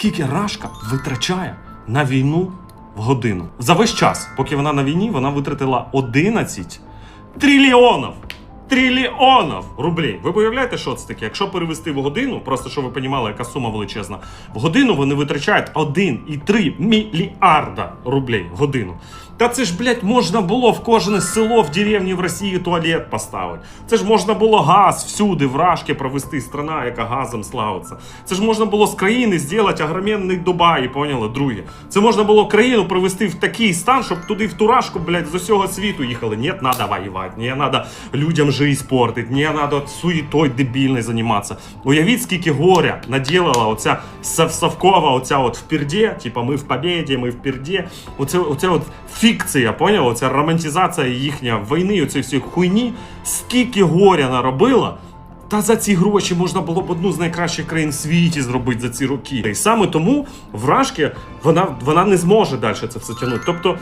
скільки Рашка витрачає на війну в годину. За весь час, поки вона на війні, вона витратила 11 трильйонів. Трильйонів рублей. Ви уявляєте, що це таке? Якщо перевести в годину, просто щоб ви розуміли, яка сума величезна. В годину вони витрачають 1,3 мільярда рублей в годину. Та це ж, блядь, можна було в кожне село в деревні в Росії туалет поставити. Це ж можна було газ всюди, в Рашки провести страна, яка газом славиться. Це ж можна було з країни зробити огроменний Дубай, поняли, друге. Це можна було країну привести в такий стан, щоб туди в Турашку, блядь, з усього світу їхали. Ні, надо воювати, ні, надо людям жизнь портити, ні, надо суєтой дебільною займатися. Уявіть, скільки горя наділила оця Савкова, оця от в пірді, типа ми в побєді, ми в пірді. Оце, оце от фікція, поняла? Оця романтизація їхня війни, оцієї всієї хуйні, скільки горя наробила. Та за ці гроші можна було б одну з найкращих країн в світі зробити за ці роки. І саме тому вражки вона, вона не зможе далі це все тягнути. Тобто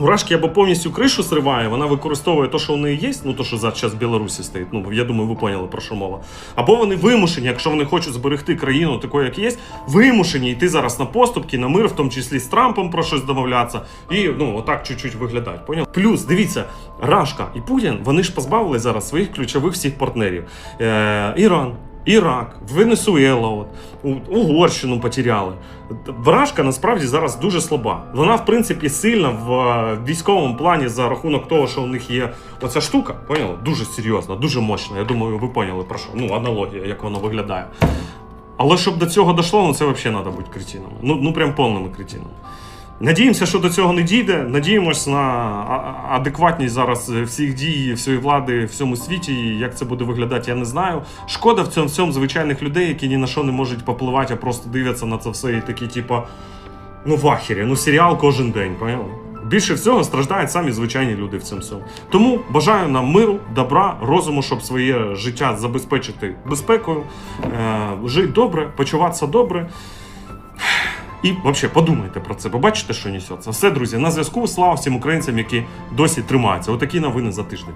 Урашки або повністю кришу сриває, вона використовує те, що у неї є, ну то, що зараз в Білорусі стоїть. Ну я думаю, ви поняли про що мова. Або вони вимушені, якщо вони хочуть зберегти країну такою, як є, вимушені йти зараз на поступки, на мир, в тому числі з Трампом про щось домовлятися, і ну отак чуть-чуть виглядають. Поняв? Плюс дивіться, Рашка і Путін вони ж позбавили зараз своїх ключових всіх партнерів: е, Іран. Ірак, Венесуела, от, Угорщину потеряли. Вражка насправді зараз дуже слаба. Вона, в принципі, сильна в е, військовому плані за рахунок того, що у них є оця штука. Поняли? Дуже серйозна, дуже мощна. Я думаю, ви поняли про що. Ну, аналогія, як воно виглядає. Але щоб до цього дійшло, ну це взагалі треба бути кретинами. Ну, ну прям повними кретинами. Надіємося, що до цього не дійде. Надіємось на адекватність зараз всіх дій, всієї влади в всьому світі. І Як це буде виглядати, я не знаю. Шкода в цьому всьому звичайних людей, які ні на що не можуть попливати, а просто дивляться на це все і такі, типа, ну в ахері, ну серіал кожен день, поняли? Більше всього страждають самі звичайні люди в цьому всьому. Тому бажаю нам миру, добра, розуму, щоб своє життя забезпечити безпекою, е, жити добре, почуватися добре. І взагалі подумайте про це, побачите, що несеться. Все, друзі, на зв'язку. Слава всім українцям, які досі тримаються. Отакі новини за тиждень.